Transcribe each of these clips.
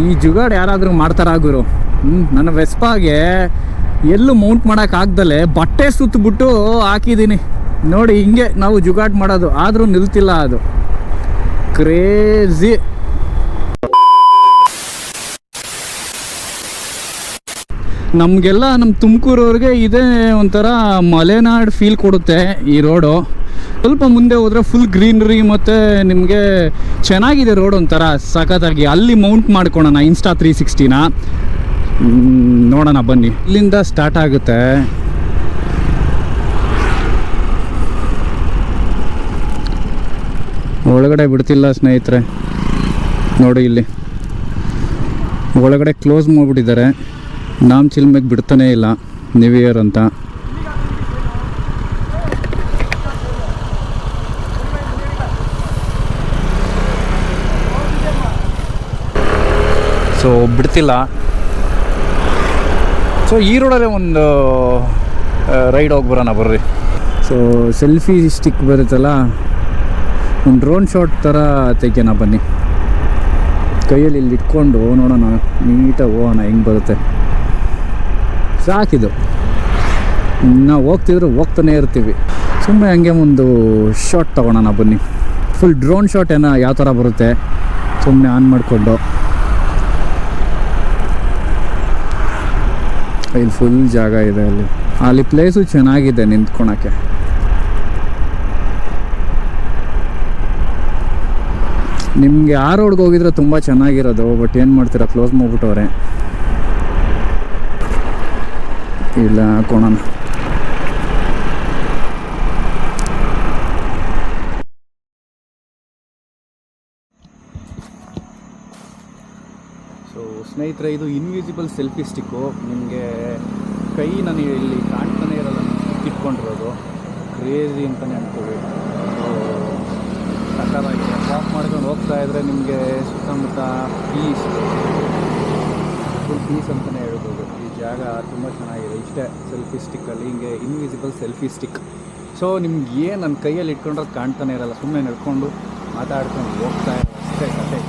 ಈ ಜುಗಾಡ್ ಯಾರಾದರೂ ಮಾಡ್ತಾರಾ ಗುರು? ಹ್ಞೂ ನನ್ನ ವೆಸ್ಪಾಗೆ ಎಲ್ಲೂ ಮೌಂಟ್ ಮಾಡೋಕ್ಕಾಗ್ದಲೆ ಬಟ್ಟೆ ಸುತ್ತಬಿಟ್ಟು ಹಾಕಿದ್ದೀನಿ ನೋಡಿ, ಹಿಂಗೆ ನಾವು ಜುಗಾಡ್ ಮಾಡೋದು. ಆದರೂ ನಿಲ್ತಿಲ್ಲ ಅದು. ಕ್ರೇಜಿ ನಮಗೆಲ್ಲ ನಮ್ಮ ತುಮಕೂರವ್ರಿಗೆ ಇದೇ ಒಂಥರ ಮಲೆನಾಡು ಫೀಲ್ ಕೊಡುತ್ತೆ ಈ ರೋಡು ಸ್ವಲ್ಪ ಮುಂದೆ ಹೋದರೆ ಫುಲ್ ಗ್ರೀನರಿ ಮತ್ತು ನಿಮಗೆ ಚೆನ್ನಾಗಿದೆ ರೋಡ್ ಒಂಥರ, ಸಖತ್ತಾಗಿ. ಅಲ್ಲಿ ಮೌಂಟ್ ಮಾಡ್ಕೊಳೋಣ ಇನ್ಸ್ಟಾ ತ್ರೀ ಸಿಕ್ಸ್ಟಿನ ನೋಡೋಣ, ಬನ್ನಿ. ಇಲ್ಲಿಂದ ಸ್ಟಾರ್ಟ್ ಆಗುತ್ತೆ. ಒಳಗಡೆ ಬಿಡ್ತಿಲ್ಲ ಸ್ನೇಹಿತರೆ. ನೋಡಿ ಇಲ್ಲಿ. ಒಳಗಡೆ ಕ್ಲೋಸ್ ಮಾಡಿಬಿಟ್ಟಿದ್ದಾರೆ. ನಾಮ್ ಚಿಲ್ಮೆಗೆ ಬಿಡ್ತಾನೇ ಇಲ್ಲ ನ್ಯೂ ಇಯರ್ ಅಂತ. ಸೊ ಬಿಡ್ತಿಲ್ಲ. ಸೊ ಈ ರೋಡಲ್ಲೇ ಒಂದು ರೈಡ್ ಹೋಗಿ ಬರೋಣ ಬರ್ರಿ. ಸೊ ಸೆಲ್ಫಿ ಸ್ಟಿಕ್ ಬರುತ್ತಲ್ಲ, ಒಂದು ಡ್ರೋನ್ ಶಾಟ್ ಥರ ತೆಗ್ಯೋಣ ಬನ್ನಿ. ಕೈಯಲ್ಲಿ ಇಲ್ಲಿ ಇಟ್ಕೊಂಡು ನೋಡೋಣ, ನೀಟಾಗಿ ಹೋಗೋಣ, ಹೆಂಗೆ ಬರುತ್ತೆ. ಸಾಕಿದು ನಾವು ಹೋಗ್ತಿದ್ರು, ಹೋಗ್ತಾನೆ ಇರ್ತೀವಿ. ಸುಮ್ಮನೆ ಹಂಗೆ ಒಂದು ಶಾಟ್ ತೊಗೊಳೋಣ ಬನ್ನಿ. ಫುಲ್ ಡ್ರೋನ್ ಶಾಟ್ ಏನೋ ಯಾವ ಥರ ಬರುತ್ತೆ ಸುಮ್ಮನೆ ಆನ್ ಮಾಡಿಕೊಂಡು. ಇಲ್ಲಿ ಫುಲ್ ಜಾಗ ಇದೆ ಅಲ್ಲಿ. ಅಲ್ಲಿ ಪ್ಲೇಸು ಚೆನ್ನಾಗಿದೆ ನಿಂತ್ಕೊಳಕ್ಕೆ. ನಿಮಗೆ ಆ ರೋಡ್ಗೆ ಹೋಗಿದ್ರೆ ತುಂಬ ಚೆನ್ನಾಗಿರೋದು ಬಟ್ ಏನು ಮಾಡ್ತೀರಾ? ಕ್ಲೋಸ್ ಮಾಡ್ಬಿಟ್ಟವ್ರೆ. ಇಲ್ಲ ಹಾಕೋಣ ಸೊ ಸ್ನೇಹಿತರೆ, ಇದು ಇನ್ವಿಸಿಬಲ್ ಸೆಲ್ಫಿ ಸ್ಟಿಕ್ಕು ನಿಮಗೆ ಕೈ ನಾನು ಇಲ್ಲಿ ಕಾಣ್ತಾನೆ ಇರಲ್ಲ ಇಟ್ಕೊಂಡಿರೋದು ಕ್ರೇಜಿ ಅಂತಲೇ ಅಂತೀವಿ ಸಕ್ಕತ್ತಾಗಿದೆ ವಾಕ್ ಮಾಡ್ಕೊಂಡು ಹೋಗ್ತಾ ಇದ್ರೆ ನಿಮಗೆ ಸುತ್ತಮುತ್ತ ಪೀಸ್ ಫುಲ್ ಪೀಸ್ ಅಂತಲೇ ಹೇಳ್ಬೋದು. ಈ ಜಾಗ ತುಂಬ ಚೆನ್ನಾಗಿದೆ. ಇಷ್ಟೇ ಸೆಲ್ಫಿ ಸ್ಟಿಕ್ಕಲ್ಲಿ ಹಿಂಗೆ ಇನ್ವಿಸಿಬಲ್ ಸೆಲ್ಫಿ ಸ್ಟಿಕ್ ಸೊ ನಿಮ್ಗೆ ಏನು ನನ್ನ ಕೈಯಲ್ಲಿ ಇಟ್ಕೊಂಡ್ರೆ ಕಾಣ್ತಾನೆ ಇರಲ್ಲ ಸುಮ್ಮನೆ ನಡ್ಕೊಂಡು ಮಾತಾಡ್ಕೊಂಡು ಹೋಗ್ತಾ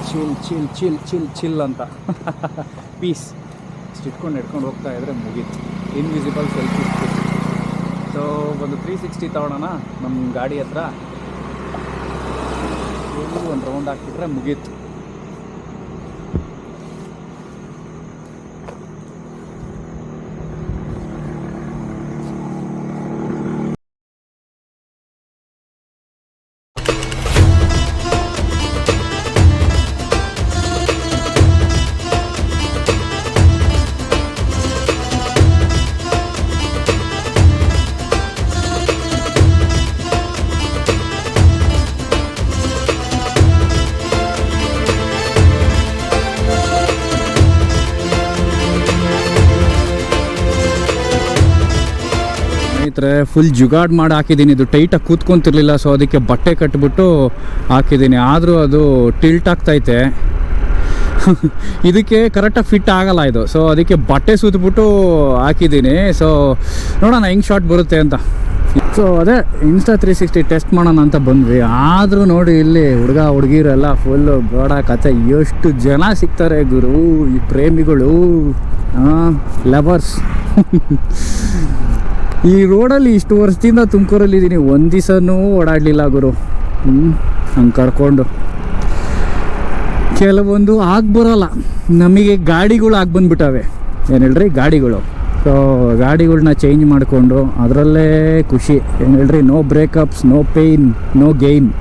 chill chill chill chill chill ಅಂತ. ಪೀಸ್ ಇಟ್ಕೊಂಡು ಹಿಡ್ಕೊಂಡು ಹೋಗ್ತಾ ಇದ್ರೆ ಮುಗೀತು. ಇನ್ವಿಸಿಬಲ್ ಸೆಲ್ಫಿ ಸೊ ಒಂದು ತ್ರೀ ಸಿಕ್ಸ್ಟಿ ತೊಗೊಳೋಣ ನಮ್ಮ ಗಾಡಿ ಹತ್ರ. ಒಂದು ರೌಂಡ್ ಹಾಕಿಬಿಟ್ರೆ ಮುಗೀತು. ಸ್ನೇಹಿತರೆ ಫುಲ್ ಜುಗಾಡ್ ಮಾಡಿ ಹಾಕಿದ್ದೀನಿ. ಇದು ಟೈಟಾಗಿ ಕೂತ್ಕೊಂತಿರ್ಲಿಲ್ಲ ಸೊ ಅದಕ್ಕೆ ಬಟ್ಟೆ ಕಟ್ಬಿಟ್ಟು ಹಾಕಿದ್ದೀನಿ. ಆದರೂ ಅದು ಟಿಲ್ಟ್ ಆಗ್ತೈತೆ. ಇದಕ್ಕೆ ಕರೆಕ್ಟಾಗಿ ಫಿಟ್ ಆಗಲ್ಲ ಇದು. ಸೊ ಅದಕ್ಕೆ ಬಟ್ಟೆ ಸುತ್ತಬಿಟ್ಟು ಹಾಕಿದ್ದೀನಿ. ಸೊ ನೋಡೋಣ, ಹೆಂಗೆ ಶಾರ್ಟ್ ಬರುತ್ತೆ ಅಂತ. ಸೊ ಅದೇ ಇನ್ಸ್ಟಾ ತ್ರೀ ಸಿಕ್ಸ್ಟಿ ಟೆಸ್ಟ್ ಮಾಡೋಣ ಅಂತ ಬಂದ್ವಿ. ಆದರೂ ನೋಡಿ ಇಲ್ಲಿ ಹುಡುಗ, ಹುಡುಗಿರೆಲ್ಲ ಫುಲ್ಲು ಗೋಡ ಕತೆ. ಎಷ್ಟು ಜನ ಸಿಗ್ತಾರೆ ಗುರು, ಈ ಪ್ರೇಮಿಗಳು. ಲವರ್ಸ್ ಈ ರೋಡಲ್ಲಿ ಇಷ್ಟು ವರ್ಷದಿಂದ ತುಮಕೂರಲ್ಲಿ ಇದ್ದೀನಿ ಒಂದು ದಿವಸನೂ ಓಡಾಡಲಿಲ್ಲ ಗುರು. ಹ್ಞೂ ಹಂಗೆ ಕರ್ಕೊಂಡು. ಕೆಲವೊಂದು ಆಗಿ ಬರೋಲ್ಲ. ನಮಗೆ ಗಾಡಿಗಳು ಆಗಿ ಬಂದ್ಬಿಟ್ಟವೆ. ಏನು ಹೇಳ್ರಿ? ಗಾಡಿಗಳು. ಸೊ ಗಾಡಿಗಳನ್ನ ಚೇಂಜ್ ಮಾಡಿಕೊಂಡು ಅದರಲ್ಲೇ ಖುಷಿ. ಏನು ಹೇಳ್ರಿ? No breakups no pain no gain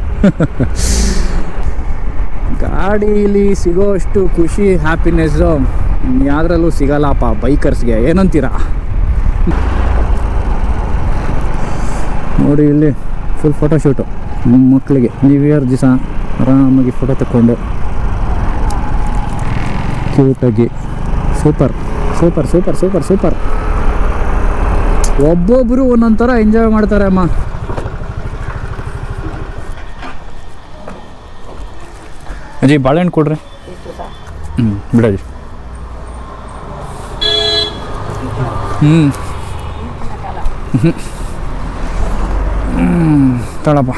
ಗಾಡೀಲಿ ಸಿಗೋಷ್ಟು ಖುಷಿ ಹ್ಯಾಪಿನೆಸ್ಸು ಯಾವುದ್ರಲ್ಲೂ ಸಿಗಲ್ಲಪ್ಪ ಬೈಕರ್ಸ್ಗೆ. ಏನಂತೀರಾ? ನೋಡಿ ಇಲ್ಲಿ ಫುಲ್ ಫೋಟೋಶೂಟು ಮಕ್ಕಳಿಗೆ ನ್ಯೂ ಇಯರ್ ದಿವಸ ಆರಾಮಾಗಿ ಫೋಟೋ ತಕ್ಕೊಂಡು. ಕ್ಯೂಟಾಗಿ super super super super super ಒಬ್ಬೊಬ್ಬರು ಒಂದೊಂದು ಥರ ಎಂಜಾಯ್ ಮಾಡ್ತಾರೆ ಅಮ್ಮ. ಅಜ್ಜಿ ಬಾಳೆಹಣ್ಣು ಕೊಡ್ರಿ. ಹ್ಞೂ ಬಿಡಜ್ಜಿ ಹ್ಞೂ ತಡಪ್ಪ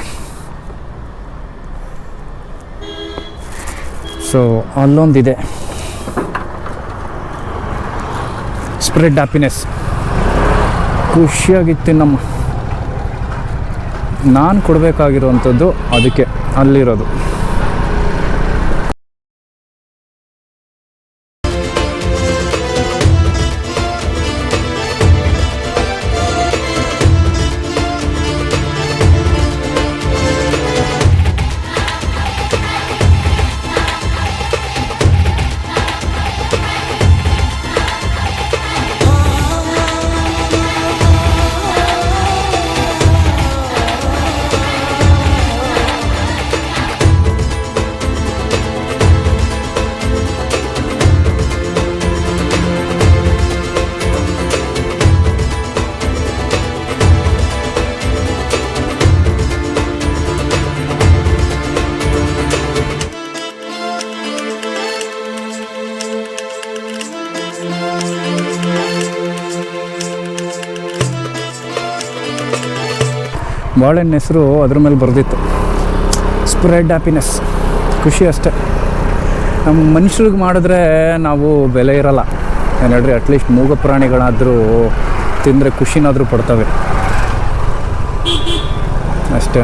ಸೊ ಅಲ್ಲೊಂದಿದೆ. ಸ್ಪ್ರೆಡ್ ಹ್ಯಾಪಿನೆಸ್ ಖುಷಿಯಾಗಿತ್ತು ನಮ್ಮ ನಾನು ಕೊಡಬೇಕಾಗಿರುವಂಥದ್ದು ಅದಕ್ಕೆ ಅಲ್ಲಿರೋದು. ಬಾಳೆಹಣ್ಣು ಹೆಸರು ಅದ್ರ ಮೇಲೆ ಬರೆದಿತ್ತು. ಸ್ಪ್ರೆಡ್ ಹ್ಯಾಪಿನೆಸ್ ಖುಷಿ ಅಷ್ಟೆ. ನಮ್ಮ ಮನುಷ್ಯರಿಗೆ ಮಾಡಿದ್ರೆ ನಾವು ಬೆಲೆ ಇರಲ್ಲ. ಹೇಳ್ರಿ ಅಟ್ಲೀಸ್ಟ್ ಮೂಗ ಪ್ರಾಣಿಗಳಾದರೂ ತಿಂದರೆ ಖುಷಿನಾದರೂ ಪಡ್ತವೆ. ಅಷ್ಟೇ